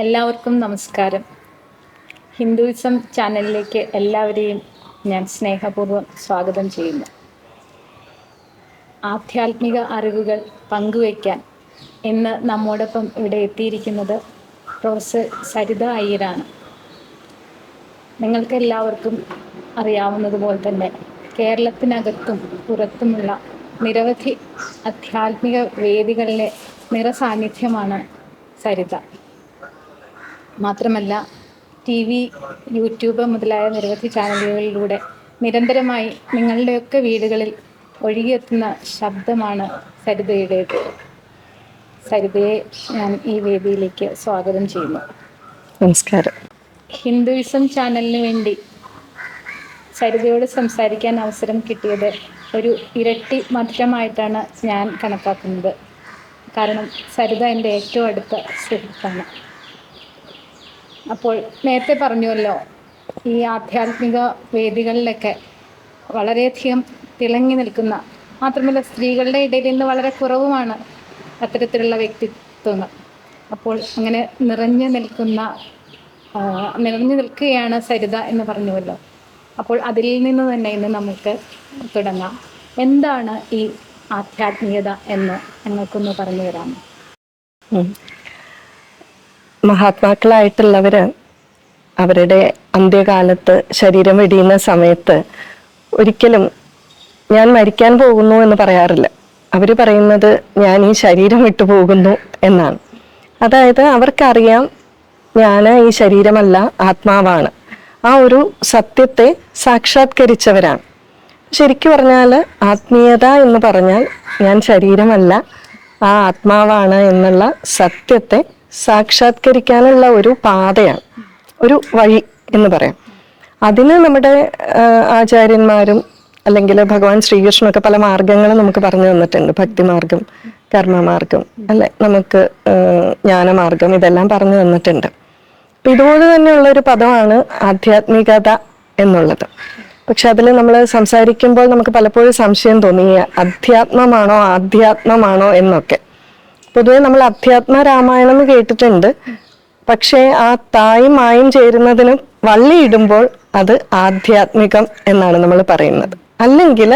എല്ലാവർക്കും നമസ്കാരം. ഹിന്ദുയിസം ചാനലിലേക്ക് എല്ലാവരെയും ഞാൻ സ്നേഹപൂർവം സ്വാഗതം ചെയ്യുന്നു. ആധ്യാത്മിക അറിവുകൾ പങ്കുവയ്ക്കാൻ ഇന്ന് നമ്മോടൊപ്പം ഇവിടെ എത്തിയിരിക്കുന്നത് പ്രൊഫസർ സരിത അയ്യരാണ്. നിങ്ങൾക്ക് എല്ലാവർക്കും അറിയാവുന്നതുപോലെ തന്നെ കേരളത്തിനകത്തും പുറത്തുമുള്ള നിരവധി ആധ്യാത്മിക വേദികളിലെ നിറസാന്നിധ്യമാണ് സരിത. മാത്രമല്ല ടി വി യൂട്യൂബ് മുതലായ നിരവധി ചാനലുകളിലൂടെ നിരന്തരമായി നിങ്ങളുടെയൊക്കെ വീടുകളിൽ ഒഴുകിയെത്തുന്ന ശബ്ദമാണ് സരിതയുടേത്. സരിതയെ ഞാൻ ഈ വേദിയിലേക്ക് സ്വാഗതം ചെയ്യുന്നു. നമസ്കാരം. ഹിന്ദുയിസം ചാനലിന് വേണ്ടി സരിതയോട് സംസാരിക്കാൻ അവസരം കിട്ടിയത് ഒരു ഇരട്ടി മധുരമായിട്ടാണ് ഞാൻ കണക്കാക്കുന്നത്. കാരണം സരിത എന്റെ ഏറ്റവും അടുത്ത സുഹൃത്താണ്. അപ്പോൾ നേരത്തെ പറഞ്ഞുവല്ലോ ഈ ആധ്യാത്മിക വേദികളിലൊക്കെ വളരെയധികം തിളങ്ങി നിൽക്കുന്ന മാത്രമല്ല സ്ത്രീകളുടെ ഇടയിൽ നിന്ന് വളരെ കുറവുമാണ് അത്തരത്തിലുള്ള വ്യക്തിത്വങ്ങൾ അപ്പോൾ അങ്ങനെ നിറഞ്ഞു നിൽക്കുന്ന നിറഞ്ഞു നിൽക്കുകയാണ് സരിത എന്ന് പറഞ്ഞുവല്ലോ. അപ്പോൾ അതിൽ നിന്ന് തന്നെ ഇന്ന് നമുക്ക് തുടങ്ങാം. എന്താണ് ഈ ആധ്യാത്മികത എന്ന് ഞങ്ങൾക്കൊന്ന് പറഞ്ഞു തരാമോ ഉം. മഹാത്മാക്കളായിട്ടുള്ളവര് അവരുടെ അന്ത്യകാലത്ത് ശരീരം വെടിയുന്ന സമയത്ത് ഒരിക്കലും ഞാൻ മരിക്കാൻ പോകുന്നു എന്ന് പറയാറില്ല. അവർ പറയുന്നത് ഞാൻ ഈ ശരീരം വിട്ടു പോകുന്നു എന്നാണ്. അതായത് അവർക്കറിയാം ഞാൻ ഈ ശരീരമല്ല ആത്മാവാണ്. ആ ഒരു സത്യത്തെ സാക്ഷാത്കരിച്ചവരാണ്. ശരിക്കു പറഞ്ഞാൽ ആത്മീയത എന്ന് പറഞ്ഞാൽ ഞാൻ ശരീരമല്ല ആ ആത്മാവാണ് എന്നുള്ള സത്യത്തെ സാക്ഷാത്കരിക്കാനുള്ള ഒരു പാതയാണ് ഒരു വഴി എന്ന് പറയാം. അതിന് നമ്മുടെ ആചാര്യന്മാരും അല്ലെങ്കിൽ ഭഗവാൻ ശ്രീകൃഷ്ണനൊക്കെ പല മാർഗങ്ങളും നമുക്ക് പറഞ്ഞു തന്നിട്ടുണ്ട്. ഭക്തിമാർഗം കർമ്മമാർഗം അല്ലെ? നമുക്ക് ജ്ഞാനമാർഗം ഇതെല്ലാം പറഞ്ഞു തന്നിട്ടുണ്ട്. അപ്പൊ ഇതുപോലെ തന്നെയുള്ള ഒരു പദമാണ് ആധ്യാത്മികത എന്നുള്ളത്. പക്ഷെ അതിൽ നമ്മൾ സംസാരിക്കുമ്പോൾ നമുക്ക് പലപ്പോഴും സംശയം തോന്നി അധ്യാത്മമാണോ ആധ്യാത്മമാണോ എന്നൊക്കെ. പൊതുവെ നമ്മൾ അധ്യാത്മ രാമായണം എന്ന് കേട്ടിട്ടുണ്ട്. പക്ഷേ ആ തായും മായും ചേരുന്നതിന് വള്ളി ഇടുമ്പോൾ അത് ആധ്യാത്മികം എന്നാണ് നമ്മൾ പറയുന്നത്. അല്ലെങ്കിൽ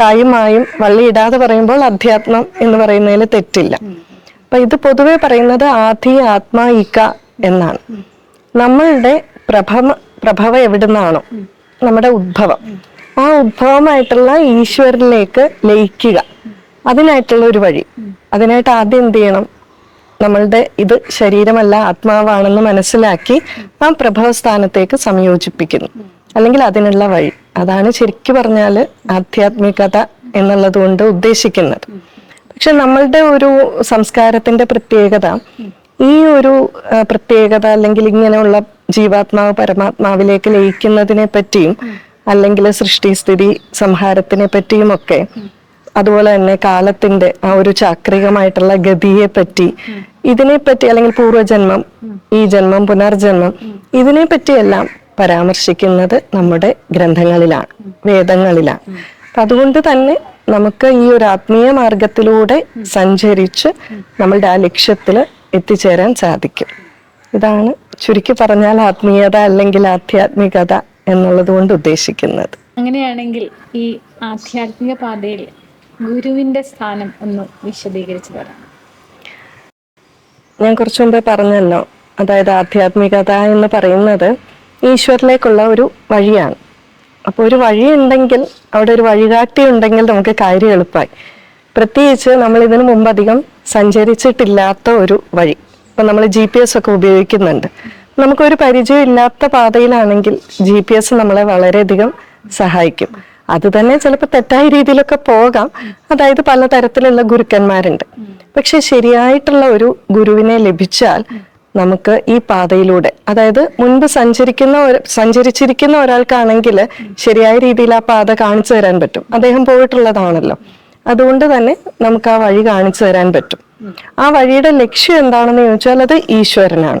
തായും മായും വള്ളി ഇടാതെ പറയുമ്പോൾ അധ്യാത്മം എന്ന് പറയുന്നതിൽ തെറ്റില്ല. അപ്പൊ ഇത് പൊതുവെ പറയുന്നത് ആധി ആത്മാ ഇക എന്നാണ്. നമ്മളുടെ പ്രഭവ പ്രഭവ എവിടുന്നാണോ? നമ്മുടെ ഉദ്ഭവം ആ ഉദ്ഭവമായിട്ടുള്ള ഈശ്വരനിലേക്ക് ലയിക്കുക. അതിനായിട്ടുള്ള ഒരു വഴി. അതിനായിട്ട് ആദ്യം എന്ത് ചെയ്യണം? നമ്മളുടെ ഇത് ശരീരമല്ല ആത്മാവാണെന്ന് മനസ്സിലാക്കി ആ പ്രഭവ സ്ഥാനത്തേക്ക് സംയോജിപ്പിക്കുന്നു. അല്ലെങ്കിൽ അതിനുള്ള വഴി. അതാണ് ശരിക്കു പറഞ്ഞാൽ ആധ്യാത്മികത എന്നുള്ളത് കൊണ്ട് ഉദ്ദേശിക്കുന്നത്. പക്ഷെ നമ്മളുടെ ഒരു സംസ്കാരത്തിന്റെ പ്രത്യേകത ഈ ഒരു പ്രത്യേകത അല്ലെങ്കിൽ ഇങ്ങനെയുള്ള ജീവാത്മാവ് പരമാത്മാവിലേക്ക് ലയിക്കുന്നതിനെ പറ്റിയും അല്ലെങ്കിൽ സൃഷ്ടി സ്ഥിതി സംഹാരത്തിനെ പറ്റിയും ഒക്കെ അതുപോലെ തന്നെ കാലത്തിന്റെ ആ ഒരു ചാക്രികമായിട്ടുള്ള ഗതിയെ പറ്റി ഇതിനെ പറ്റി അല്ലെങ്കിൽ പൂർവജന്മം ഈ ജന്മം പുനർജന്മം ഇതിനെ പറ്റിയെല്ലാം പരാമർശിക്കുന്നത് നമ്മുടെ ഗ്രന്ഥങ്ങളിലാണ് വേദങ്ങളിലാണ്. അതുകൊണ്ട് തന്നെ നമുക്ക് ഈ ഒരു ആത്മീയ മാർഗത്തിലൂടെ സഞ്ചരിച്ച് നമ്മളുടെ ആ ലക്ഷ്യത്തിൽ എത്തിച്ചേരാൻ സാധിക്കും. ഇതാണ് ചുരുക്കി പറഞ്ഞാൽ ആത്മീയത അല്ലെങ്കിൽ ആധ്യാത്മികത എന്നുള്ളത് കൊണ്ട് ഉദ്ദേശിക്കുന്നത്. അങ്ങനെയാണെങ്കിൽ ഈ ആധ്യാത്മിക പാതയിൽ ഗുരുവിന്റെ സ്ഥാനം ഒന്ന് വിശദീകരിച്ചു തരാം ഞാൻ കുറച്ചു മുമ്പേ പറഞ്ഞല്ലോ അതായത് ആധ്യാത്മികത എന്ന് പറയുന്നത് ഈശ്വരിലേക്കുള്ള ഒരു വഴിയാണ്. അപ്പോൾ ഒരു വഴി ഉണ്ടെങ്കിൽ അവിടെ ഒരു വഴികാട്ടി ഉണ്ടെങ്കിൽ നമുക്ക് കാര്യം എളുപ്പമായി. പ്രത്യേകിച്ച് നമ്മൾ ഇതിനു മുമ്പ് അധികം സഞ്ചരിച്ചിട്ടില്ലാത്ത ഒരു വഴി. ഇപ്പം നമ്മൾ ജി പി എസ് ഒക്കെ ഉപയോഗിക്കുന്നുണ്ട്. നമുക്കൊരു പരിചയം ഇല്ലാത്ത പാതയിലാണെങ്കിൽ ജി പി എസ് നമ്മളെ വളരെയധികം സഹായിക്കും. അത് തന്നെ ചിലപ്പോൾ തെറ്റായ രീതിയിലൊക്കെ പോകാം. അതായത് പലതരത്തിലുള്ള ഗുരുക്കന്മാരുണ്ട്. പക്ഷെ ശരിയായിട്ടുള്ള ഒരു ഗുരുവിനെ ലഭിച്ചാൽ നമുക്ക് ഈ പാതയിലൂടെ അതായത് മുൻപ് സഞ്ചരിക്കുന്ന സഞ്ചരിച്ചിരിക്കുന്ന ഒരാൾക്കാണെങ്കിൽ ശരിയായ രീതിയിൽ ആ പാത കാണിച്ചു തരാൻ പറ്റും. അദ്ദേഹം പോയിട്ടുള്ളതാണല്ലോ. അതുകൊണ്ട് തന്നെ നമുക്ക് ആ വഴി കാണിച്ചു തരാൻ പറ്റും. ആ വഴിയുടെ ലക്ഷ്യം എന്താണെന്ന് ചോദിച്ചാൽ അത് ഈശ്വരനാണ്.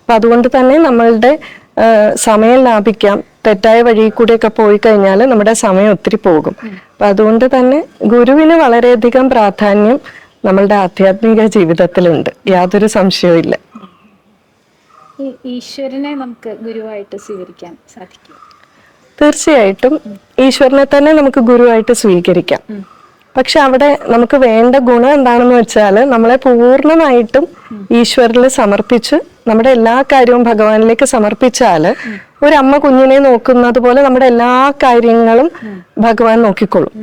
അപ്പൊ അതുകൊണ്ട് തന്നെ നമ്മളുടെ സമയം ലാഭിക്കാം. തെറ്റായ വഴി കൂടെയൊക്കെ പോയി കഴിഞ്ഞാൽ നമ്മുടെ സമയം ഒത്തിരി പോകും. അപ്പൊ അതുകൊണ്ട് തന്നെ ഗുരുവിന് വളരെയധികം പ്രാധാന്യം നമ്മളുടെ ആധ്യാത്മിക ജീവിതത്തിലുണ്ട്. യാതൊരു സംശയവും ഈശ്വരനെ നമുക്ക് ഗുരുവായിട്ട് സ്വീകരിക്കാൻ സാധിക്കും. തീർച്ചയായിട്ടും ഈശ്വരനെ തന്നെ നമുക്ക് ഗുരുവായിട്ട് സ്വീകരിക്കാം. പക്ഷെ അവിടെ നമുക്ക് വേണ്ട ഗുണം എന്താണെന്ന് വെച്ചാൽ നമ്മളെ പൂർണമായിട്ടും ഈശ്വരനിൽ സമർപ്പിച്ച് നമ്മുടെ എല്ലാ കാര്യവും ഭഗവാനിലേക്ക് സമർപ്പിച്ചാൽ ഒരമ്മ കുഞ്ഞിനെ നോക്കുന്നത് പോലെ നമ്മുടെ എല്ലാ കാര്യങ്ങളും ഭഗവാൻ നോക്കിക്കൊള്ളും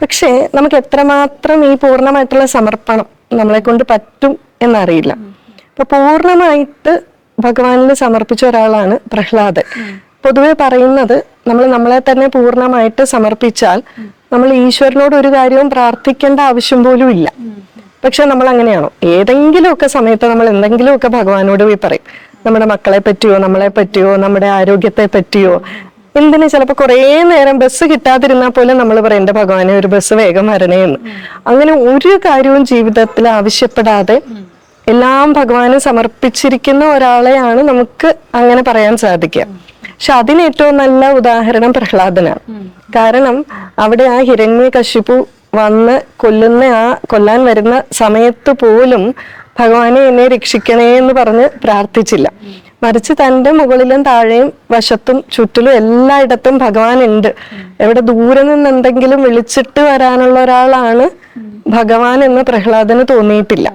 പക്ഷേ നമുക്ക് എത്രമാത്രം ഈ പൂർണമായിട്ടുള്ള സമർപ്പണം നമ്മളെ കൊണ്ട് പറ്റും എന്നറിയില്ല. അപ്പൊ പൂർണമായിട്ട് ഭഗവാനിൽ സമർപ്പിച്ച ഒരാളാണ് പ്രഹ്ലാദൻ. പൊതുവെ പറയുന്നത് നമ്മൾ നമ്മളെ തന്നെ പൂർണമായിട്ട് സമർപ്പിച്ചാൽ നമ്മൾ ഈശ്വരനോട് ഒരു കാര്യവും പ്രാർത്ഥിക്കേണ്ട ആവശ്യം പോലും ഇല്ല. പക്ഷെ നമ്മൾ അങ്ങനെയാണോ? ഏതെങ്കിലുമൊക്കെ സമയത്ത് നമ്മൾ എന്തെങ്കിലുമൊക്കെ ഭഗവാനോട് പോയി പറയും. നമ്മുടെ മക്കളെ പറ്റിയോ നമ്മളെ പറ്റിയോ നമ്മുടെ ആരോഗ്യത്തെ പറ്റിയോ. എന്തിനു ചിലപ്പോൾ കുറേ നേരം ബസ് കിട്ടാതിരുന്നാൽ പോലും നമ്മൾ പറയും എന്റെ ഭഗവാനെ ഒരു ബസ് വേഗം വരണേന്ന് അങ്ങനെ ഒരു കാര്യവും ജീവിതത്തിൽ ആവശ്യപ്പെടാതെ എല്ലാം ഭഗവാന് സമർപ്പിച്ചിരിക്കുന്ന ഒരാളെയാണ് നമുക്ക് അങ്ങനെ പറയാൻ സാധിക്കുക. പക്ഷെ അതിന് ഏറ്റവും നല്ല ഉദാഹരണം പ്രഹ്ലാദനാണ്. കാരണം അവിടെ ആ ഹിരണ്യ കശിപ്പു വന്ന് കൊല്ലുന്ന ആ കൊല്ലാൻ വരുന്ന സമയത്ത് പോലും ഭഗവാനെ എന്നെ രക്ഷിക്കണേ എന്ന് പറഞ്ഞ് പ്രാർത്ഥിച്ചില്ല. മറിച്ച് തന്റെ മുകളിലും താഴെയും വശത്തും ചുറ്റിലും എല്ലായിടത്തും ഭഗവാൻ ഉണ്ട് എവിടെ ദൂരെ നിന്ന് എന്തെങ്കിലും വിളിച്ചിട്ട് വരാനുള്ള ഒരാളാണ് ഭഗവാൻ എന്ന് പ്രഹ്ലാദന് തോന്നിയിട്ടില്ല.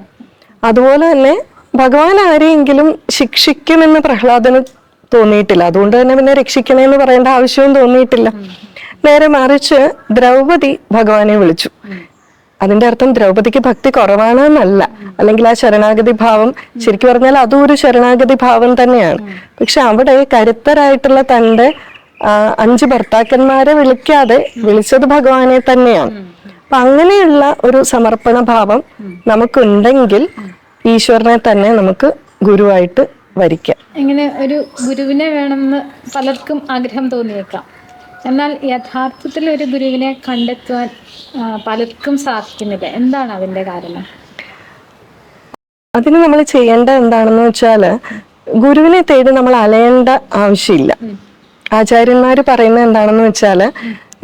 അതുപോലെ തന്നെ ഭഗവാൻ ആരെയെങ്കിലും ശിക്ഷിക്കുമെന്ന് പ്രഹ്ലാദന് തോന്നിയിട്ടില്ല. അതുകൊണ്ട് തന്നെ പിന്നെ രക്ഷിക്കണേ എന്ന് പറയേണ്ട ആവശ്യവും തോന്നിയിട്ടില്ല. നേരെ മറിച്ച് ദ്രൗപതി ഭഗവാനെ വിളിച്ചു. അതിന്റെ അർത്ഥം ദ്രൗപദിക്ക് ഭക്തി കുറവാണ് എന്നല്ല. അല്ലെങ്കിൽ ആ ശരണാഗതി ഭാവം ശരിക്കും പറഞ്ഞാൽ അതും ഒരു ശരണാഗതി ഭാവം തന്നെയാണ്. പക്ഷെ അവിടെ കരുത്തരായിട്ടുള്ള തന്റെ അഞ്ച് ഭർത്താക്കന്മാരെ വിളിക്കാതെ വിളിച്ചത് ഭഗവാനെ തന്നെയാണ്. അപ്പൊ അങ്ങനെയുള്ള ഒരു സമർപ്പണ ഭാവം നമുക്കുണ്ടെങ്കിൽ ഈശ്വരനെ തന്നെ നമുക്ക് ഗുരുവായിട്ട് വരിക്കാം. ഇങ്ങനെ ഒരു ഗുരുവിനെ വേണമെന്ന് പലർക്കും ആഗ്രഹം തോന്നിയേക്കാം. എന്നാൽ യഥാർത്ഥത്തിൽ ഒരു ഗുരുവിനെ കണ്ടെത്തുവാൻ പലർക്കും സാധിക്കുന്നില്ല. എന്താണ് അതിന്റെ കാരണം? അതിന് നമ്മൾ ചെയ്യേണ്ട എന്താണെന്ന് വെച്ചാൽ ഗുരുവിനെ തേടി നമ്മൾ അലയേണ്ട ആവശ്യമില്ല. ആചാര്യന്മാർ പറയുന്നത് എന്താണെന്ന് വെച്ചാൽ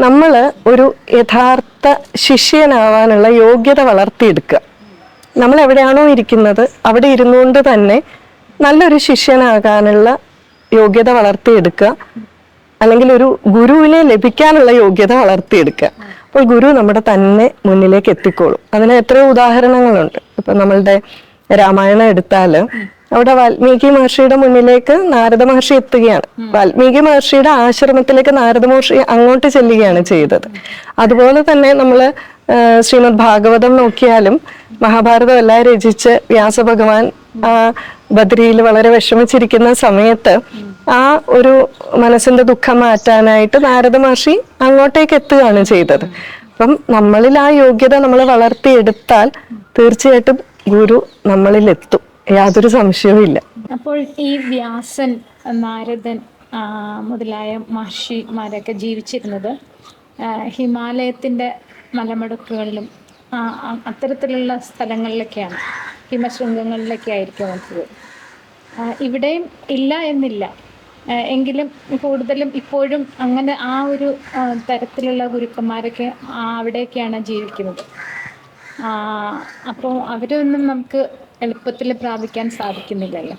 നമ്മൾ ഒരു യഥാർത്ഥ ശിഷ്യനാവാനുള്ള യോഗ്യത വളർത്തിയെടുക്കുക. നമ്മൾ എവിടെയാണോ ഇരിക്കുന്നത് അവിടെ ഇരുന്നുകൊണ്ട് തന്നെ നല്ലൊരു ശിഷ്യനാകാനുള്ള യോഗ്യത വളർത്തിയെടുക്കുക. അല്ലെങ്കിൽ ഒരു ഗുരുവിനെ ലഭിക്കാനുള്ള യോഗ്യത വളർത്തിയെടുക്കുക. അപ്പോൾ ഗുരു നമ്മുടെ തന്നെ മുന്നിലേക്ക് എത്തിക്കോളും. അതിന് എത്രയോ ഉദാഹരണങ്ങളുണ്ട്. ഇപ്പൊ നമ്മളുടെ രാമായണം എടുത്താൽ അവിടെ വാൽമീകി മഹർഷിയുടെ മുന്നിലേക്ക് നാരദ മഹർഷി എത്തുകയാണ്. വാൽമീകി മഹർഷിയുടെ ആശ്രമത്തിലേക്ക് നാരദ മഹർഷി അങ്ങോട്ട് ചെല്ലുകയാണ് ചെയ്തത്. അതുപോലെ തന്നെ നമ്മൾ ശ്രീമദ് ഭാഗവതം നോക്കിയാലും മഹാഭാരതം എല്ലാം രചിച്ച് വ്യാസഭഗവാൻ ആ ബദ്രിയിൽ വളരെ വിഷമിച്ചിരിക്കുന്ന സമയത്ത് ആ ഒരു മനസ്സിന്റെ ദുഃഖം മാറ്റാനായിട്ട് നാരദ മഹർഷി അങ്ങോട്ടേക്ക് എത്തുകയാണ് ചെയ്തത്. അപ്പം നമ്മളിൽ ആ യോഗ്യത നമ്മൾ വളർത്തിയെടുത്താൽ തീർച്ചയായിട്ടും ഗുരു നമ്മളിൽ എത്തും. യാതൊരു സംശയവുമില്ല അപ്പോൾ ഈ വ്യാസൻ നാരദൻ മുതലായ മഹർഷിമാരൊക്കെ ജീവിച്ചിരുന്നത് ഹിമാലയത്തിന്റെ മലമടക്കുകളിലും അത്തരത്തിലുള്ള സ്ഥലങ്ങളിലൊക്കെയാണ്. ഹിമശൃംഗങ്ങളിലൊക്കെ ആയിരിക്കും നമുക്ക് ഇവിടെയും ഇല്ല എന്നില്ല. എങ്കിലും കൂടുതലും ഇപ്പോഴും അങ്ങനെ ആ ഒരു തരത്തിലുള്ള ഗുരുക്കന്മാരൊക്കെ അവിടെയൊക്കെയാണ് ജീവിക്കുന്നത്. അപ്പോൾ അവരൊന്നും നമുക്ക് എളുപ്പത്തിൽ പ്രാപിക്കാൻ സാധിക്കുന്നില്ലല്ലോ.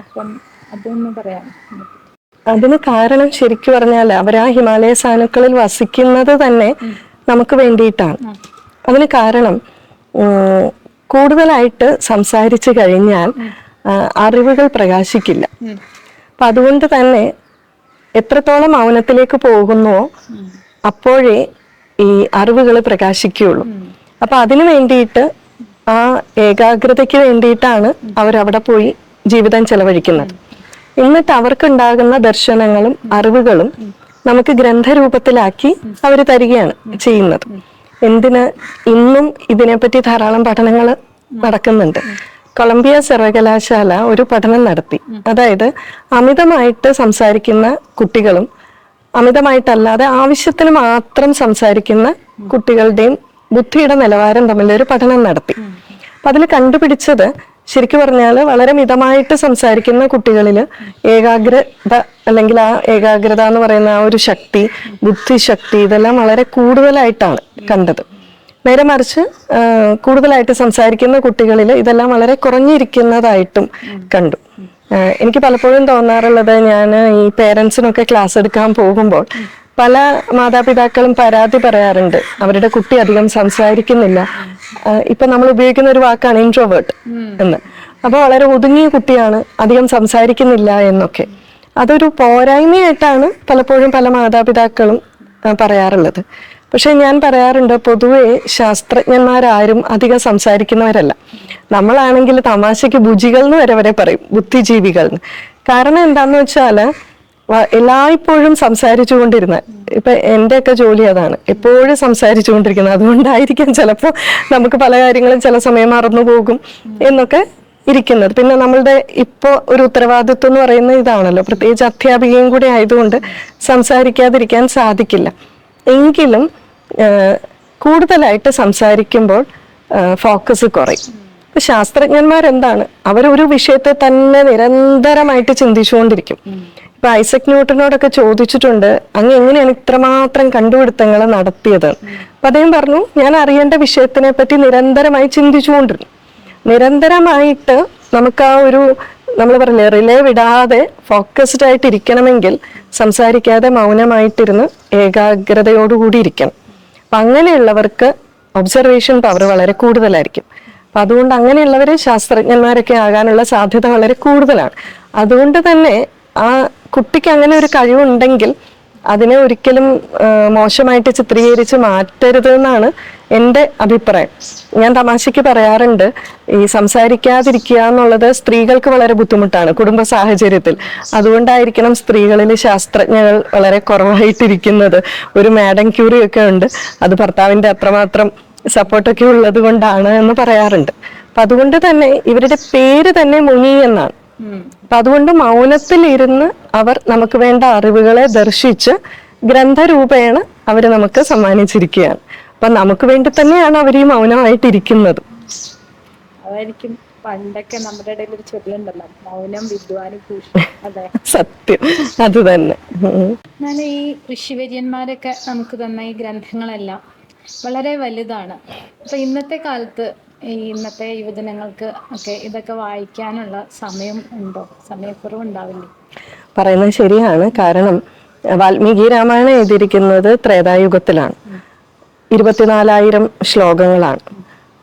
അപ്പം അതൊന്ന് പറയാം. അതിന് കാരണം ശരിക്കു പറഞ്ഞാൽ അവർ ആ ഹിമാലയ സാനുക്കളിൽ വസിക്കുന്നത് തന്നെ നമുക്ക് വേണ്ടിയിട്ടാണ്. അതിന് കാരണം കൂടുതലായിട്ട് സംസാരിച്ചു കഴിഞ്ഞാൽ അറിവുകൾ പ്രകാശിക്കില്ല. അപ്പം അതുകൊണ്ട് തന്നെ എത്രത്തോളം മൗനത്തിലേക്ക് പോകുന്നുവോ അപ്പോഴേ ഈ അറിവുകൾ പ്രകാശിക്കുകയുള്ളൂ. അപ്പം അതിനു വേണ്ടിയിട്ട് ആ ഏകാഗ്രതയ്ക്ക് വേണ്ടിയിട്ടാണ് അവരവിടെ പോയി ജീവിതം ചെലവഴിക്കുന്നത്. എന്നിട്ട് അവർക്കുണ്ടാകുന്ന ദർശനങ്ങളും അറിവുകളും നമുക്ക് ഗ്രന്ഥരൂപത്തിലാക്കി അവർ തരികയാണ് ചെയ്യുന്നത്. എന്തിന് ഇന്നും ഇതിനെപ്പറ്റി ധാരാളം പഠനങ്ങൾ നടക്കുന്നുണ്ട്. കൊളംബിയ സർവകലാശാല ഒരു പഠനം നടത്തി. അതായത് അമിതമായിട്ട് സംസാരിക്കുന്ന കുട്ടികളും അമിതമായിട്ടല്ലാതെ ആവശ്യത്തിന് മാത്രം സംസാരിക്കുന്ന കുട്ടികളുടെയും ബുദ്ധിയുടെ നിലവാരം തമ്മിലൊരു പഠനം നടത്തി. അപ്പൊ അതിൽ കണ്ടുപിടിച്ചത് ശരിക്കും പറഞ്ഞാൽ വളരെ മിതമായിട്ട് സംസാരിക്കുന്ന കുട്ടികളിൽ ഏകാഗ്രത അല്ലെങ്കിൽ ആ ഏകാഗ്രത എന്ന് പറയുന്ന ആ ഒരു ശക്തി ബുദ്ധിശക്തി ഇതെല്ലാം വളരെ കൂടുതലായിട്ടാണ് കണ്ടത്. നേരെ മറിച്ച് കൂടുതലായിട്ട് സംസാരിക്കുന്ന കുട്ടികളിൽ ഇതെല്ലാം വളരെ കുറഞ്ഞിരിക്കുന്നതായിട്ടും കണ്ടു. എനിക്ക് പലപ്പോഴും തോന്നാറുള്ളത് ഞാൻ ഈ പേരൻസിനൊക്കെ ക്ലാസ് എടുക്കാൻ പോകുമ്പോൾ പല മാതാപിതാക്കളും പരാതി പറയാറുണ്ട്. അവരുടെ കുട്ടി അധികം സംസാരിക്കുന്നില്ല. ഇപ്പൊ നമ്മൾ ഉപയോഗിക്കുന്ന ഒരു വാക്കാണ് ഇൻട്രോവേർട്ട് എന്ന്. അപ്പൊ വളരെ ഒതുങ്ങിയ കുട്ടിയാണ് അധികം സംസാരിക്കുന്നില്ല എന്നൊക്കെ. അതൊരു പോരായ്മയായിട്ടാണ് പലപ്പോഴും പല മാതാപിതാക്കളും പറയാറുള്ളത്. പക്ഷെ ഞാൻ പറയാറുണ്ട് പൊതുവെ ശാസ്ത്രജ്ഞന്മാരാരും അധികം സംസാരിക്കുന്നവരല്ല. നമ്മളാണെങ്കിൽ തമാശയ്ക്ക് ബുജികൾ എന്ന് വരെ വരെ പറയും ബുദ്ധിജീവികൾ കാരണം എന്താന്ന് വെച്ചാൽ വ- എല്ലായ്പ്പോഴും സംസാരിച്ചു കൊണ്ടിരുന്ന ഇപ്പൊ എന്റെയൊക്കെ ജോലി അതാണ്. എപ്പോഴും സംസാരിച്ചു കൊണ്ടിരിക്കുന്നത് അതുകൊണ്ടായിരിക്കാം ചിലപ്പോൾ നമുക്ക് പല കാര്യങ്ങളും ചില സമയം മറന്നു പോകും എന്നൊക്കെ ഇരിക്കുന്നത്. പിന്നെ നമ്മളുടെ ഇപ്പോൾ ഒരു ഉത്തരവാദിത്വം എന്ന് പറയുന്നത് ഇതാണല്ലോ. പ്രത്യേകിച്ച് അധ്യാപികയും കൂടി ആയതുകൊണ്ട് സംസാരിക്കാതിരിക്കാൻ സാധിക്കില്ല. എങ്കിലും കൂടുതലായിട്ട് സംസാരിക്കുമ്പോൾ ഫോക്കസ് കുറയും. ഇപ്പൊ ശാസ്ത്രജ്ഞന്മാരെന്താണ്? അവരൊരു വിഷയത്തെ തന്നെ നിരന്തരമായിട്ട് ചിന്തിച്ചുകൊണ്ടിരിക്കും. ഇപ്പൊ ഐസക് ന്യൂട്ടനോടൊക്കെ ചോദിച്ചിട്ടുണ്ട് അങ്ങ് എങ്ങനെയാണ് ഇത്രമാത്രം കണ്ടുപിടുത്തങ്ങൾ നടത്തിയത്? അപ്പൊ അദ്ദേഹം പറഞ്ഞു ഞാൻ അറിയേണ്ട വിഷയത്തിനെ പറ്റി നിരന്തരമായി ചിന്തിച്ചുകൊണ്ടിരുന്നു. നിരന്തരമായിട്ട് നമുക്ക് ആ ഒരു നമ്മൾ പറഞ്ഞില്ലേ റിലേ വിടാതെ ഫോക്കസ്ഡ് ആയിട്ട് ഇരിക്കണമെങ്കിൽ സംസാരിക്കാതെ മൗനമായിട്ടിരുന്ന് ഏകാഗ്രതയോടുകൂടി ഇരിക്കണം. അപ്പൊ അങ്ങനെയുള്ളവർക്ക് ഒബ്സർവേഷൻ പവർ വളരെ കൂടുതലായിരിക്കും. അപ്പൊ അതുകൊണ്ട് അങ്ങനെയുള്ളവരെ ശാസ്ത്രജ്ഞന്മാരൊക്കെ ആകാനുള്ള സാധ്യത വളരെ കൂടുതലാണ്. അതുകൊണ്ട് തന്നെ ആ കുട്ടിക്ക് അങ്ങനെ ഒരു കഴിവുണ്ടെങ്കിൽ അതിനെ ഒരിക്കലും മോശമായിട്ട് ചിത്രീകരിച്ച് മാറ്റരുത് എന്നാണ് എന്റെ അഭിപ്രായം. ഞാൻ തമാശയ്ക്ക് പറയാറുണ്ട് ഈ സംസാരിക്കാതിരിക്കുക എന്നുള്ളത് സ്ത്രീകൾക്ക് വളരെ ബുദ്ധിമുട്ടാണ് കുടുംബ സാഹചര്യത്തിൽ. അതുകൊണ്ടായിരിക്കണം സ്ത്രീകളിൽ ശാസ്ത്രജ്ഞകൾ വളരെ കുറവായിട്ടിരിക്കുന്നത്. ഒരു മാഡം ക്യൂറി ഒക്കെ ഉണ്ട് അത് ഭർത്താവിന്റെ അത്രമാത്രം സപ്പോർട്ടൊക്കെ ഉള്ളത് കൊണ്ടാണ് എന്ന് പറയാറുണ്ട്. അപ്പൊ അതുകൊണ്ട് തന്നെ ഇവരുടെ പേര് തന്നെ മുനി എന്നാണ്. അപ്പൊ അതുകൊണ്ട് മൗനത്തിലിരുന്ന് അവർ നമുക്ക് വേണ്ട അറിവുകളെ ദർശിച്ച് ഗ്രന്ഥരൂപേണ അവർ നമുക്ക് സമ്മാനിച്ചിരിക്കുകയാണ്. അപ്പൊ നമുക്ക് വേണ്ടി തന്നെയാണ് അവർ ഈ മൗനമായിട്ടിരിക്കുന്നത്. അതായിരിക്കും പണ്ടൊക്കെ നമ്മുടെ ഇടയിൽ ഒരു ചൊല്ലുണ്ടല്ലോ മൗനം വിദ്വാന് അതെ. സത്യം. അത് തന്നെ. ഞാൻ ഈ ഋഷിവര്യന്മാരൊക്കെ നമുക്ക് തന്ന ഈ ഗ്രന്ഥങ്ങളെല്ലാം വളരെ വലുതാണ്. അപ്പൊ ഇന്നത്തെ കാലത്ത് ഇന്നത്തെ യുവജനങ്ങൾക്ക് ഒക്കെ ഇതൊക്കെ വായിക്കാനുള്ള സമയം ഉണ്ടോ? സമയക്കുറവുണ്ടാവില്ലേ? പറയുന്നത് ശരിയാണ്. കാരണം വാൽമീകി രാമായണം എഴുതിയിരിക്കുന്നത് ത്രേതായുഗത്തിലാണ്. ഇരുപത്തിനാലായിരം ശ്ലോകങ്ങളാണ്.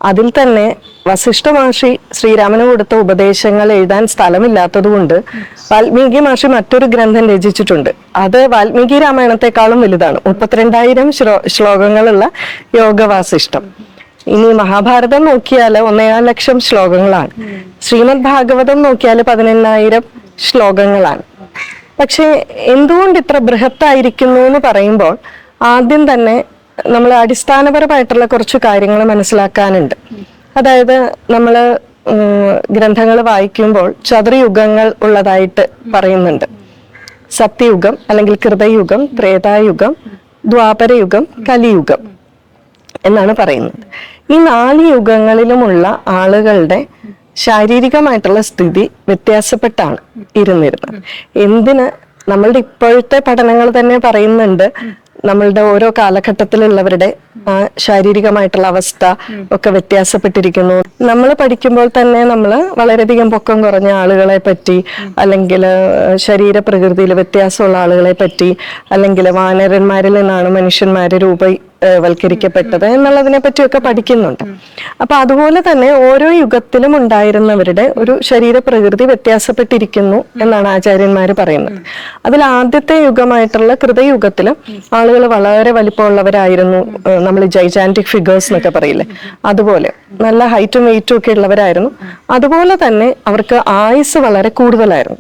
അതിൽ തന്നെ വസിഷ്ഠ മഹർഷി ശ്രീരാമന് കൊടുത്ത ഉപദേശങ്ങൾ എഴുതാൻ സ്ഥലമില്ലാത്തതുകൊണ്ട് വാൽമീകി മഹർഷി മറ്റൊരു ഗ്രന്ഥം രചിച്ചിട്ടുണ്ട്. അത് വാൽമീകി രാമായണത്തെക്കാളും വലുതാണ്. മുപ്പത്തിരണ്ടായിരം ശ്ലോ ശ്ലോകങ്ങളുള്ള യോഗവാസിഷ്ടം ഇനി മഹാഭാരതം നോക്കിയാൽ ഒന്നേകാൽ ലക്ഷം ശ്ലോകങ്ങളാണ്. ശ്രീമദ് ഭാഗവതം നോക്കിയാൽ പതിനെണ്ണായിരം ശ്ലോകങ്ങളാണ്. പക്ഷേ എന്തുകൊണ്ട് ഇത്ര ബൃഹത്തായിരിക്കുന്നു എന്ന് പറയുമ്പോൾ ആദ്യം തന്നെ നമ്മൾ അടിസ്ഥാനപരമായിട്ടുള്ള കുറച്ച് കാര്യങ്ങൾ മനസ്സിലാക്കാനുണ്ട്. അതായത് നമ്മൾ ഗ്രന്ഥങ്ങൾ വായിക്കുമ്പോൾ ചതുർയുഗങ്ങൾ ഉള്ളതായിട്ട് പറയുന്നുണ്ട്. സത്യയുഗം അല്ലെങ്കിൽ കൃതയുഗം ത്രേതായുഗം ദ്വാപരയുഗം കലിയുഗം. എന്നാണ് പറയുന്നത്. ഈ നാല് യുഗങ്ങളിലുമുള്ള ആളുകളുടെ ശാരീരികമായിട്ടുള്ള സ്ഥിതി വ്യത്യാസപ്പെട്ടാണ് ഇരുന്നിരുന്നത്. എന്തിന്? നമ്മളുടെ ഇപ്പോഴത്തെ പഠനങ്ങൾ തന്നെ പറയുന്നുണ്ട് നമ്മളുടെ ഓരോ കാലഘട്ടത്തിലുള്ളവരുടെ ആ ശാരീരികമായിട്ടുള്ള അവസ്ഥ ഒക്കെ വ്യത്യാസപ്പെട്ടിരിക്കുന്നു. നമ്മൾ പഠിക്കുമ്പോൾ തന്നെ നമ്മൾ വളരെയധികം പൊക്കം കുറഞ്ഞ ആളുകളെ പറ്റി അല്ലെങ്കിൽ ശരീരപ്രകൃതിയിൽ വ്യത്യാസമുള്ള ആളുകളെ പറ്റി അല്ലെങ്കിൽ വാനരന്മാരിൽ നിന്നാണ് മനുഷ്യന്മാര് രൂപ വൽക്കരിക്കപ്പെട്ടത് എന്നുള്ളതിനെ പറ്റിയൊക്കെ പഠിക്കുന്നുണ്ട്. അപ്പൊ അതുപോലെ തന്നെ ഓരോ യുഗത്തിലും ഉണ്ടായിരുന്നവരുടെ ഒരു ശരീരപ്രകൃതി വ്യത്യാസപ്പെട്ടിരിക്കുന്നു എന്നാണ് ആചാര്യന്മാർ പറയുന്നത്. അതിൽ ആദ്യത്തെ യുഗമായിട്ടുള്ള കൃതയുഗത്തിൽ ആളുകൾ വളരെ വലിപ്പമുള്ളവരായിരുന്നു നമ്മൾ ജൈജാന്റിക് ഫിഗേഴ്സ് എന്നൊക്കെ പറയില്ലേ? അതുപോലെ നല്ല ഹൈറ്റും വെയിറ്റും ഒക്കെ ഉള്ളവരായിരുന്നു. അതുപോലെ തന്നെ അവർക്ക് ആയുസ് വളരെ കൂടുതലായിരുന്നു.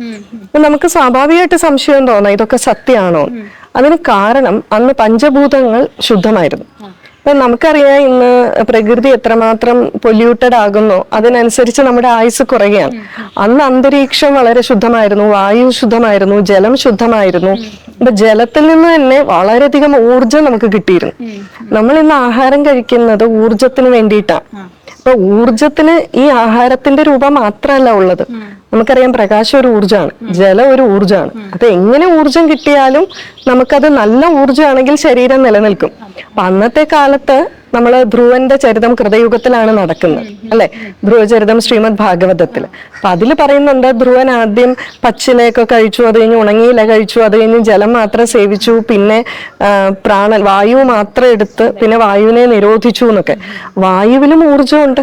നമുക്ക് സ്വാഭാവികമായിട്ട് സംശയം തോന്നാം ഇതൊക്കെ സത്യമാണോ? അതിന് കാരണം അന്ന് പഞ്ചഭൂതങ്ങൾ ശുദ്ധമായിരുന്നു. അപ്പൊ നമുക്കറിയാം ഇന്ന് പ്രകൃതി എത്രമാത്രം പൊല്യൂട്ടഡ് ആകുന്നോ അതിനനുസരിച്ച് നമ്മുടെ ആയുസ് കുറയുകയാണ്. അന്ന് അന്തരീക്ഷം വളരെ ശുദ്ധമായിരുന്നു വായു ശുദ്ധമായിരുന്നു ജലം ശുദ്ധമായിരുന്നു. അപ്പൊ ജലത്തിൽ നിന്ന് തന്നെ വളരെയധികം ഊർജം നമുക്ക് കിട്ടിയിരുന്നു. നമ്മൾ ഇന്ന് ആഹാരം കഴിക്കുന്നത് ഊർജത്തിന് വേണ്ടിയിട്ടാണ് അപ്പൊ ഊർജത്തിന് ഈ ആഹാരത്തിന്റെ രൂപം മാത്രമല്ല ഉള്ളത്. നമുക്കറിയാം പ്രകാശം ഒരു ഊർജമാണ് ജലം ഒരു ഊർജമാണ്. അപ്പൊ എങ്ങനെ ഊർജം കിട്ടിയാലും നമുക്കത് നല്ല ഊർജമാണെങ്കിൽ ശരീരം നിലനിൽക്കും. അപ്പൊ അന്നത്തെ കാലത്ത് നമ്മൾ ധ്രുവന്റെ ചരിതം കൃതയുഗത്തിലാണ് നടക്കുന്നത് അല്ലെ? ധ്രുവചരിതം ശ്രീമദ് ഭാഗവതത്തിൽ. അപ്പൊ അതിൽ പറയുന്നുണ്ട് ധ്രുവൻ ആദ്യം പച്ചിലയൊക്കെ കഴിച്ചു അത് കഴിഞ്ഞ് ഉണങ്ങിയില കഴിച്ചു അത് കഴിഞ്ഞ് ജലം മാത്രം സേവിച്ചു പിന്നെ പ്രാണൻ വായു മാത്രം എടുത്ത് പിന്നെ വായുവിനെ നിരോധിച്ചു എന്നൊക്കെ. വായുവിലും ഊർജമുണ്ട്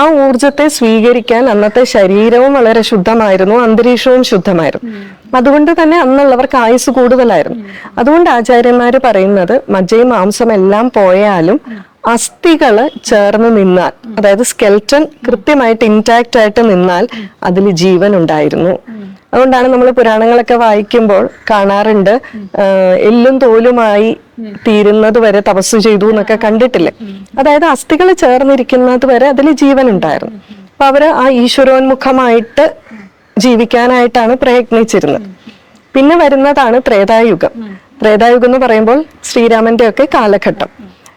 ആ ഊർജത്തെ സ്വീകരിക്കാൻ അന്നത്തെ ശരീരവും വളരെ ശുദ്ധമായിരുന്നു അന്തരീക്ഷവും ശുദ്ധമായിരുന്നു. അതുകൊണ്ട് തന്നെ അന്നുള്ളവർക്ക് ആയുസ് കൂടുതലായിരുന്നു. അതുകൊണ്ട് ആചാര്യന്മാർ പറയുന്നത് മജ്ജയും മാംസം എല്ലാം പോയാലും അസ്ഥികൾ ചേർന്ന് നിന്നാൽ അതായത് സ്കെൽറ്റൻ കൃത്യമായിട്ട് ഇൻടാക്റ്റ് ആയിട്ട് നിന്നാൽ അതിൽ ജീവൻ ഉണ്ടായിരുന്നു അതുകൊണ്ടാണ് നമ്മൾ പുരാണങ്ങളൊക്കെ വായിക്കുമ്പോൾ കാണാറുണ്ട് എല്ലും തോലുമായി തീരുന്നത് വരെ തപസ് ചെയ്തു എന്നൊക്കെ കണ്ടിട്ടില്ലേ? അതായത് അസ്ഥികൾ ചേർന്നിരിക്കുന്നത് വരെ അതിൽ ജീവൻ ഉണ്ടായിരുന്നു അപ്പൊ അവർ ആ ഈശ്വരോന്മുഖമായിട്ട് ജീവിക്കാനായിട്ടാണ് പ്രയത്നിച്ചിരുന്നത്. പിന്നെ വരുന്നതാണ് ത്രേതായുഗം. ത്രേതായുഗം എന്ന് പറയുമ്പോൾ ശ്രീരാമന്റെ ഒക്കെ കാലഘട്ടം.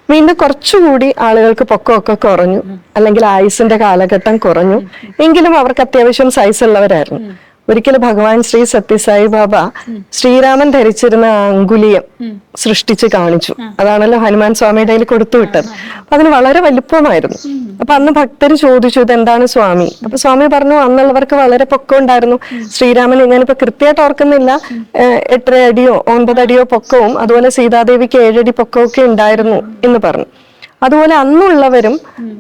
വീണ്ടും കുറച്ചുകൂടി ആളുകൾക്ക് പൊക്കമൊക്കെ കുറഞ്ഞു. അല്ലെങ്കിൽ ആയുസിന്റെ കാലഘട്ടം കുറഞ്ഞു. എങ്കിലും അവർക്ക് അത്യാവശ്യം സൈസ് ഉള്ളവരായിരുന്നു. ഒരിക്കൽ ഭഗവാൻ ശ്രീ സത്യസായി ബാബ ശ്രീരാമൻ ധരിച്ചിരുന്ന അങ്കുലിയം സൃഷ്ടിച്ച് കാണിച്ചു. അതാണല്ലോ ഹനുമാൻ സ്വാമിയുടെ കയ്യിൽ കൊടുത്തു വിട്ടത്. അപ്പൊ അതിന് വളരെ വലുപ്പമായിരുന്നു. അപ്പൊ അന്ന് ഭക്തർ ചോദിച്ചു ഇതെന്താണ് സ്വാമി? അപ്പൊ സ്വാമി പറഞ്ഞു അന്നുള്ളവർക്ക് വളരെ പൊക്കം ഉണ്ടായിരുന്നു. ശ്രീരാമൻ ഞാനിപ്പോ കൃത്യമായിട്ട് ഓർക്കുന്നില്ല. എട്ടര അടിയോ ഒൻപത് അടിയോ പൊക്കവും അതുപോലെ സീതാദേവിക്ക് ഏഴടി പൊക്കവും ഒക്കെ ഉണ്ടായിരുന്നു എന്ന് പറഞ്ഞു. അതുപോലെ അന്നുള്ളവരും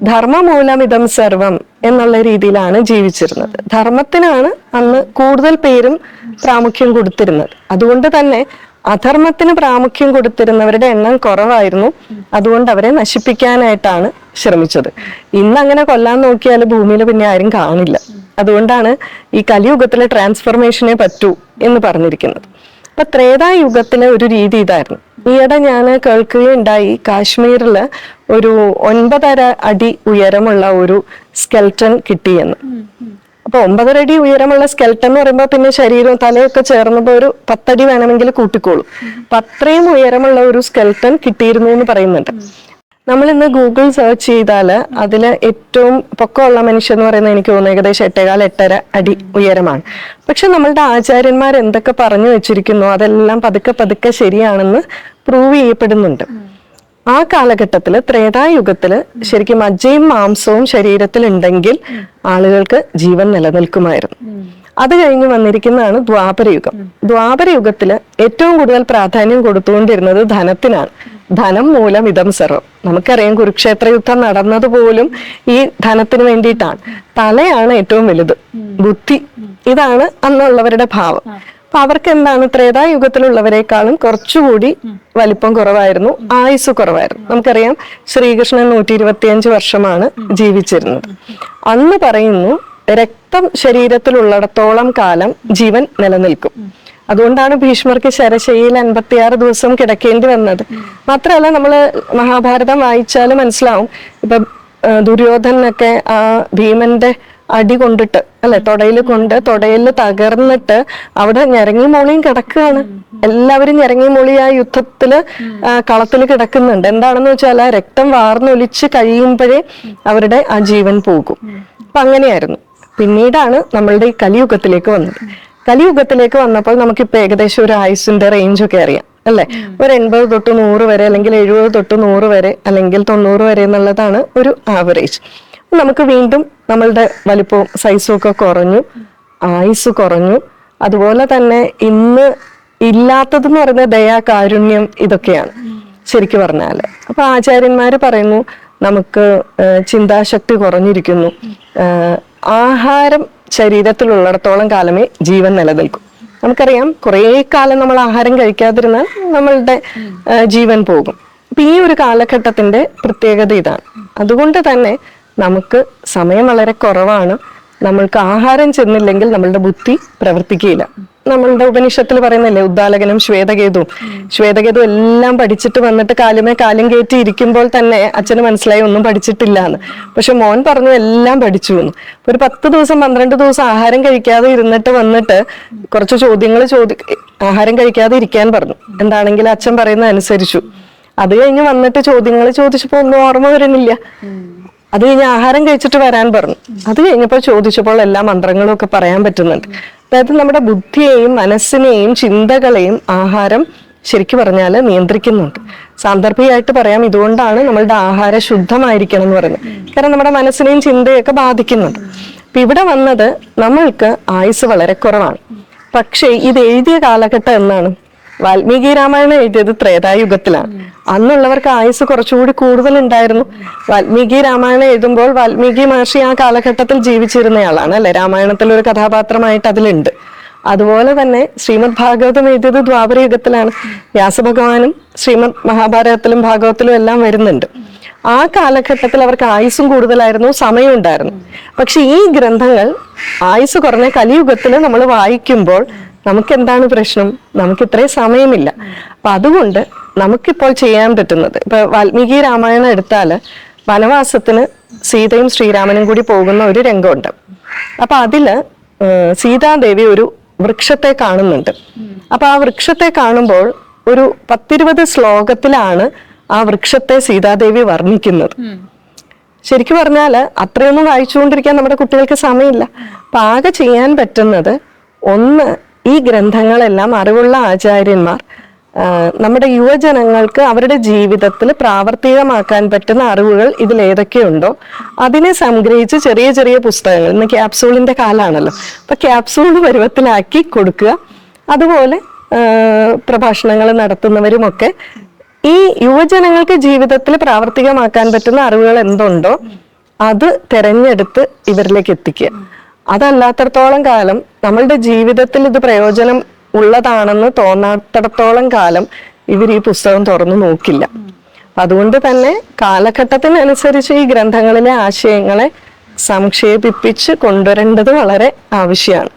ധർമ്മമൂലം ഇതം സർവം എന്നുള്ള രീതിയിലാണ് ജീവിച്ചിരുന്നത്. ധർമ്മത്തിനാണ് അന്ന് കൂടുതൽ പേരും പ്രാമുഖ്യം കൊടുത്തിരുന്നത്. അതുകൊണ്ട് തന്നെ അധർമ്മത്തിന് പ്രാമുഖ്യം കൊടുത്തിരുന്നവരുടെ എണ്ണം കുറവായിരുന്നു. അതുകൊണ്ട് അവരെ നശിപ്പിക്കാനായിട്ടാണ് ശ്രമിച്ചത്. ഇന്ന് അങ്ങനെ കൊല്ലാൻ നോക്കിയാൽ ഭൂമിയിൽ പിന്നെ ആരും കാണില്ല. അതുകൊണ്ടാണ് ഈ കലിയുഗത്തിലെ ട്രാൻസ്ഫോർമേഷനെ പറ്റൂ എന്ന് പറഞ്ഞിരിക്കുന്നത്. അപ്പൊ ത്രേതായുഗത്തിലെ ഒരു രീതി ഇതായിരുന്നു. ഈയിടെ ഞാൻ കേൾക്കുകയുണ്ടായി കാശ്മീരിൽ ഒരു ഒൻപതര അടി ഉയരമുള്ള ഒരു സ്കെൽട്ടൺ കിട്ടിയെന്ന്. അപ്പൊ ഒമ്പതര അടി ഉയരമുള്ള സ്കെൽട്ടൺ എന്ന് പറയുമ്പോൾ പിന്നെ ശരീരവും തലയൊക്കെ ചേർന്നപ്പോൾ ഒരു പത്തടി വേണമെങ്കിൽ കൂട്ടിക്കോളും. അപ്പൊ അത്രയും ഉയരമുള്ള ഒരു സ്കെൽട്ടൺ കിട്ടിയിരുന്നു എന്ന് പറയുന്നുണ്ട്. നമ്മൾ ഇന്ന് ഗൂഗിൾ സെർച്ച് ചെയ്താൽ അതിൽ ഏറ്റവും പൊക്കമുള്ള മനുഷ്യൻ എന്ന് പറയുന്നത് എനിക്ക് തോന്നുന്നു ഏകദേശം എട്ടേകാൽ എട്ടര അടി ഉയരമാണ്. പക്ഷെ നമ്മളുടെ ആചാര്യന്മാർ എന്തൊക്കെ പറഞ്ഞു വെച്ചിരിക്കുന്നു? അതെല്ലാം പതുക്കെ പതുക്കെ ശരിയാണെന്ന് പ്രൂവ് ചെയ്യപ്പെടുന്നുണ്ട്. ആ കാലഘട്ടത്തിൽ ത്രേതായുഗത്തിൽ ശരിക്കും അജയും മാംസവും ശരീരത്തിൽ ഉണ്ടെങ്കിൽ ആളുകൾക്ക് ജീവൻ നിലനിൽക്കുമായിരുന്നു. അത് കഴിഞ്ഞ് വന്നിരിക്കുന്നതാണ് ദ്വാപരയുഗം. ദ്വാപരയുഗത്തിൽ ഏറ്റവും കൂടുതൽ പ്രാധാന്യം കൊടുത്തുകൊണ്ടിരുന്നത് ധനത്തിനാണ്. ധനം മൂലം ഇതം സർവം. നമുക്കറിയാം കുരുക്ഷേത്ര യുദ്ധം നടന്നത് പോലും ഈ ധനത്തിന് വേണ്ടിയിട്ടാണ്. തലയാണ് ഏറ്റവും വലുത്. ബുദ്ധി. ഇതാണ് അന്നുള്ളവരുടെ ഭാവം. അപ്പൊ അവർക്ക് എന്താണ് ത്രേതായുഗത്തിലുള്ളവരെക്കാളും കുറച്ചുകൂടി വലിപ്പം കുറവായിരുന്നു ആയുസ് കുറവായിരുന്നു. നമുക്കറിയാം ശ്രീകൃഷ്ണൻ നൂറ്റി ഇരുപത്തിയഞ്ച് വർഷമാണ് ജീവിച്ചിരുന്നത്. അന്ന് പറയുന്നു രക്തം ശരീരത്തിലുള്ളിടത്തോളം കാലം ജീവൻ നിലനിൽക്കും. അതുകൊണ്ടാണ് ഭീഷ്മർക്ക് ശരശയിൽ അൻപത്തിയാറ് ദിവസം കിടക്കേണ്ടി വന്നത്. മാത്രമല്ല നമ്മൾ മഹാഭാരതം വായിച്ചാൽ മനസ്സിലാവും ഇപ്പൊ ദുര്യോധനൊക്കെ ആ ഭീമന്റെ അടി കൊണ്ടിട്ട് അല്ലെ? തൊടയിൽ കൊണ്ട് തൊടയിൽ തകർന്നിട്ട് അവിടെ ഞരങ്ങി മോളിയും കിടക്കുകയാണ്. എല്ലാവരും ഞരങ്ങി മോളി ആ യുദ്ധത്തിൽ കളത്തിൽ കിടക്കുന്നുണ്ട്. എന്താണെന്ന് വെച്ചാൽ രക്തം വാർന്നൊലിച്ച് കഴിയുമ്പോഴേ അവരുടെ ആ ജീവൻ പോകും. അപ്പൊ അങ്ങനെയായിരുന്നു. പിന്നീടാണ് നമ്മളുടെ ഈ കലിയുഗത്തിലേക്ക് വന്നത്. കലിയുഗത്തിലേക്ക് വന്നപ്പോൾ നമുക്കിപ്പോ ഏകദേശം ഒരു ആയുസിന്റെ റേഞ്ച് ഒക്കെ അറിയാം അല്ലെ? ഒരു എൺപത് തൊട്ട് നൂറ് വരെ അല്ലെങ്കിൽ എഴുപത് തൊട്ട് നൂറ് വരെ അല്ലെങ്കിൽ തൊണ്ണൂറ് വരെ എന്നുള്ളതാണ് ഒരു ആവറേജ് നമുക്ക് വീണ്ടും നമ്മളുടെ വലിപ്പവും സൈസും ഒക്കെ കുറഞ്ഞു ആയുസ് കുറഞ്ഞു. അതുപോലെ തന്നെ ഇന്ന് ഇല്ലാത്തതെന്ന് പറയുന്ന ദയാ കാരുണ്യം ഇതൊക്കെയാണ് ശരിക്ക് പറഞ്ഞാൽ അപ്പൊ ആചാര്യന്മാര് പറയുന്നു നമുക്ക് ചിന്താശക്തി കുറഞ്ഞിരിക്കുന്നു. ആഹാരം ശരീരത്തിൽ ശരീരത്തിലുള്ളിടത്തോളം കാലമേ ജീവൻ നിലനിൽക്കും. നമുക്കറിയാം കുറേ കാലം നമ്മൾ ആഹാരം കഴിക്കാതിരുന്നാൽ നമ്മളുടെ ജീവൻ പോകും. അപ്പൊ ഈ ഒരു കാലഘട്ടത്തിന്റെ പ്രത്യേകത ഇതാണ്. അതുകൊണ്ട് തന്നെ നമുക്ക് സമയം വളരെ കുറവാണ്. നമ്മൾക്ക് ആഹാരം ചെന്നില്ലെങ്കിൽ നമ്മളുടെ ബുദ്ധി പ്രവർത്തിക്കുകയില്ല നമ്മളുടെ ഉപനിഷത്തിൽ പറയുന്നില്ലേ ഉദ്ദാലകനും ശ്വേതകേതുവും. ശ്വേതകേതു എല്ലാം പഠിച്ചിട്ട് വന്നിട്ട് കാലുമേ കാലും കയറ്റി ഇരിക്കുമ്പോൾ തന്നെ അച്ഛന് മനസ്സിലായി ഒന്നും പഠിച്ചിട്ടില്ല എന്ന് പക്ഷെ മോൻ പറഞ്ഞു എല്ലാം പഠിച്ചു എന്ന്. ഒരു പത്ത് ദിവസം പന്ത്രണ്ട് ദിവസം ആഹാരം കഴിക്കാതെ ഇരുന്നിട്ട് വന്നിട്ട് കുറച്ച് ചോദ്യങ്ങൾ ചോദി ആഹാരം കഴിക്കാതെ ഇരിക്കാൻ പറഞ്ഞു. എന്താണെങ്കിലും അച്ഛൻ പറയുന്നത് അനുസരിച്ചു. അത് കഴിഞ്ഞ് വന്നിട്ട് ചോദ്യങ്ങൾ ചോദിച്ചപ്പോ ഒന്നും ഓർമ്മ വരുന്നില്ല. അത് കഴിഞ്ഞ് ആഹാരം കഴിച്ചിട്ട് വരാൻ പറഞ്ഞു. അത് കഴിഞ്ഞപ്പോൾ ചോദിച്ചപ്പോൾ എല്ലാ മന്ത്രങ്ങളും ഒക്കെ പറയാൻ പറ്റുന്നുണ്ട്. അതായത് നമ്മുടെ ബുദ്ധിയെയും മനസ്സിനെയും ചിന്തകളെയും ആഹാരം ശരിക്കു പറഞ്ഞാൽ നിയന്ത്രിക്കുന്നുണ്ട്. സാന്ദർഭികമായിട്ട് പറയാം ഇതുകൊണ്ടാണ് നമ്മളുടെ ആഹാരം ശുദ്ധമായിരിക്കണം എന്ന് പറയുന്നത്. കാരണം നമ്മുടെ മനസ്സിനെയും ചിന്തയൊക്കെ ബാധിക്കുന്നുണ്ട്. അപ്പൊ ഇവിടെ വന്നത് നമ്മൾക്ക് ആയുസ് വളരെ കുറവാണ്. പക്ഷേ ഇത് എഴുതിയ കാലഘട്ടം എന്നാണ്. വാൽമീകി രാമായണം എഴുതിയത് ത്രേതായുഗത്തിലാണ്. അന്നുള്ളവർക്ക് ആയുസ് കുറച്ചുകൂടി കൂടുതൽ ഉണ്ടായിരുന്നു വാൽമീകി രാമായണം എഴുതുമ്പോൾ വാൽമീകി മഹർഷി ആ കാലഘട്ടത്തിൽ ജീവിച്ചിരുന്നയാളാണ് അല്ലെ? രാമായണത്തിൽ ഒരു കഥാപാത്രമായിട്ട് അതിലുണ്ട്. അതുപോലെ തന്നെ ശ്രീമദ് ഭാഗവതം എഴുതിയത് ദ്വാപരയുഗത്തിലാണ് വ്യാസഭഗവാനും ശ്രീമദ് മഹാഭാരതത്തിലും ഭാഗവത്തിലും എല്ലാം വരുന്നുണ്ട്. ആ കാലഘട്ടത്തിൽ അവർക്ക് ആയുസ്സും കൂടുതലായിരുന്നു സമയം ഉണ്ടായിരുന്നു. പക്ഷെ ഈ ഗ്രന്ഥങ്ങൾ ആയുസ് കുറഞ്ഞ കലിയുഗത്തിൽ നമ്മൾ വായിക്കുമ്പോൾ നമുക്ക് എന്താണ് പ്രശ്നം? നമുക്ക് ഇത്രയും സമയമില്ല. അപ്പൊ അതുകൊണ്ട് നമുക്കിപ്പോൾ ചെയ്യാൻ പറ്റുന്നത് ഇപ്പൊ വാൽമീകി രാമായണം എടുത്താൽ വനവാസത്തിന് സീതയും ശ്രീരാമനും കൂടി പോകുന്ന ഒരു രംഗമുണ്ട്. അപ്പൊ അതിൽ സീതാദേവി ഒരു വൃക്ഷത്തെ കാണുന്നുണ്ട്. അപ്പൊ ആ വൃക്ഷത്തെ കാണുമ്പോൾ ഒരു പത്തിരുപത് ശ്ലോകത്തിലാണ് ആ വൃക്ഷത്തെ സീതാദേവി വർണിക്കുന്നത്. ശരിക്കും പറഞ്ഞാൽ അത്രയൊന്നും വായിച്ചുകൊണ്ടിരിക്കാൻ നമ്മുടെ കുട്ടികൾക്ക് സമയമില്ല. അപ്പൊ ആകെ ചെയ്യാൻ പറ്റുന്നത് ഒന്ന് ഈ ഗ്രന്ഥങ്ങളെല്ലാം അറിവുള്ള ആചാര്യന്മാർ നമ്മുടെ യുവജനങ്ങൾക്ക് അവരുടെ ജീവിതത്തിൽ പ്രാവർത്തികമാക്കാൻ പറ്റുന്ന അറിവുകൾ ഇതിൽ ഏതൊക്കെയുണ്ടോ അതിനെ സംഗ്രഹിച്ച് ചെറിയ ചെറിയ പുസ്തകങ്ങൾ ഇന്ന് ക്യാപ്സൂളിന്റെ കാലാണല്ലോ. അപ്പൊ ക്യാപ്സൂൾ പരുവത്തിലാക്കി കൊടുക്കുക. അതുപോലെ പ്രഭാഷണങ്ങൾ നടത്തുന്നവരുമൊക്കെ ഈ യുവജനങ്ങൾക്ക് ജീവിതത്തിൽ പ്രാവർത്തികമാക്കാൻ പറ്റുന്ന അറിവുകൾ എന്തുണ്ടോ അത് തെരഞ്ഞെടുത്ത് ഇവരിലേക്ക് എത്തിക്കുക. അതല്ലാത്തടത്തോളം കാലം നമ്മളുടെ ജീവിതത്തിൽ ഇത് പ്രയോജനം ഉള്ളതാണെന്ന് തോന്നാത്തടത്തോളം കാലം ഇവർ ഈ പുസ്തകം തുറന്നു നോക്കില്ല. അതുകൊണ്ട് തന്നെ കാലഘട്ടത്തിനനുസരിച്ച് ഈ ഗ്രന്ഥങ്ങളിലെ ആശയങ്ങളെ സംക്ഷേപിപ്പിച്ച് കൊണ്ടുവരേണ്ടത് വളരെ ആവശ്യമാണ്.